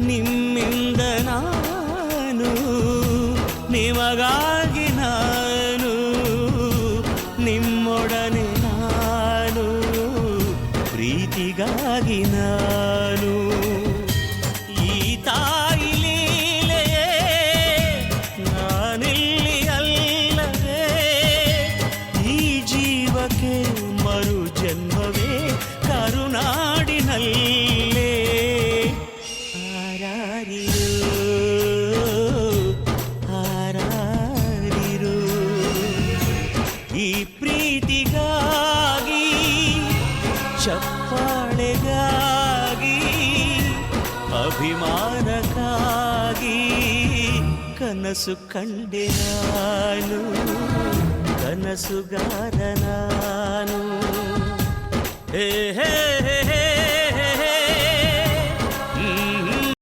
ನಿಮ್ಮಿಂದ ನಾನು, ನಿಮಗಾಗಿ ನಾನು, ನಿಮ್ಮೊಡನೆ ನಾನು, ಪ್ರೀತಿಗಾಗಿ ನಾನು. ಈ ತಾಯಿ ಲೀಲೆಯೇ, ನಾನಿಲ್ಲಿ ಈ ಜೀವಕ್ಕೆ ಮರು ಜನ್ಮವೇ ಕರುನಾಡಿನಲ್ಲೇ. ಹಾರಾರಿರು ಹಾರಾರಿರು ಈ ಪ್ರೀತಿಗಾಗಿ ಚಪ್ಪಾಳೆಗಾಗಿ ಅಭಿಮಾನಕ್ಕಾಗಿ ಕನಸು ಕಂಡೆ ನಾನು ಕನಸುಗಾರ ನಾನು ಹೇ ಹೇ